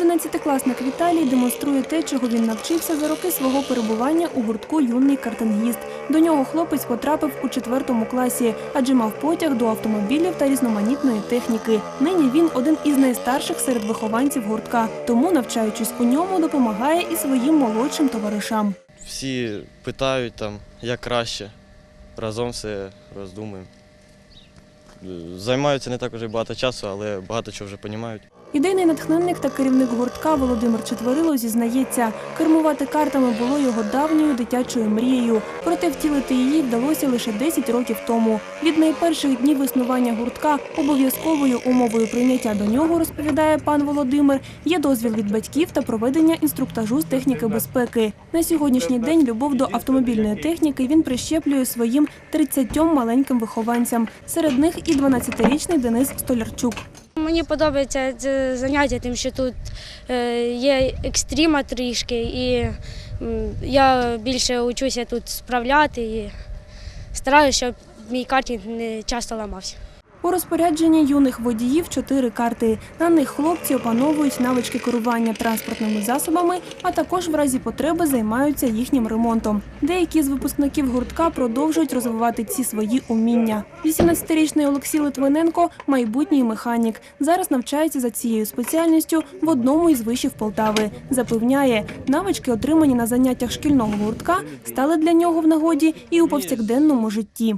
11-класник Віталій демонструє те, чого він навчився за роки свого перебування у гуртку Юний картингіст. До нього хлопець потрапив у четвертому класі, адже мав потяг до автомобілів та різноманітної техніки. Нині він один із найстарших серед вихованців гуртка, тому, навчаючись у ньому, допомагає і своїм молодшим товаришам. Всі питають там, як краще. Разом все роздумуємо. Займаються не так уже багато часу, але багато чого вже розуміють. Ідейний натхненник та керівник гуртка Володимир Четверило зізнається, кермувати картами було його давньою дитячою мрією. Проте втілити її вдалося лише 10 років тому. Від найперших днів існування гуртка обов'язковою умовою прийняття до нього, розповідає пан Володимир, є дозвіл від батьків та проведення інструктажу з техніки безпеки. На сьогоднішній день любов до автомобільної техніки він прищеплює своїм 30 маленьким вихованцям. Серед них і 12-річний Денис Столярчук. Мені подобається це заняття, тим, що тут е, є екстрима трішки, і я більше учуся тут справляти і стараюся, щоб мій картинг не часто ламався. У розпорядженні юних водіїв чотири карти. На них хлопці опановують навички керування транспортними засобами, а також в разі потреби займаються їхнім ремонтом. Деякі з випускників гуртка продовжують розвивати ці свої уміння. 18-річний Олексій Литвиненко майбутній механік. Зараз навчається за цією спеціальністю в одному із вишів Полтави. Запевняє, навички, отримані на заняттях шкільного гуртка, стали для нього в нагоді і у повсякденному житті.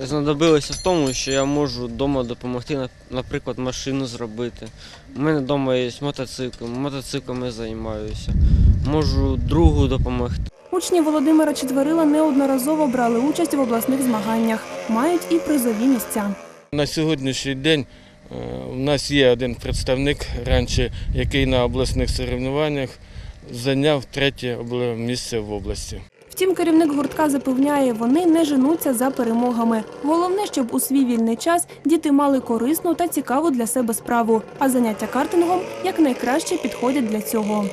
Знадобилося в тому, що я можу вдома допомогти, наприклад, машину зробити. У мене вдома є мотоцикл, мотоциклами займаюся. Можу другу допомогти. Учні Володимира Четверила неодноразово брали участь в обласних змаганнях, мають і призові місця. На сьогоднішній день е, у нас є один представник раніше, який на обласних соревнованнях зайняв третє місце в області. Втім, керівник гуртка запевняє, вони не женуться за перемогами. Головне, щоб у свій вільний час діти мали корисну та цікаву для себе справу, а заняття картингом якнайкраще підходять для цього.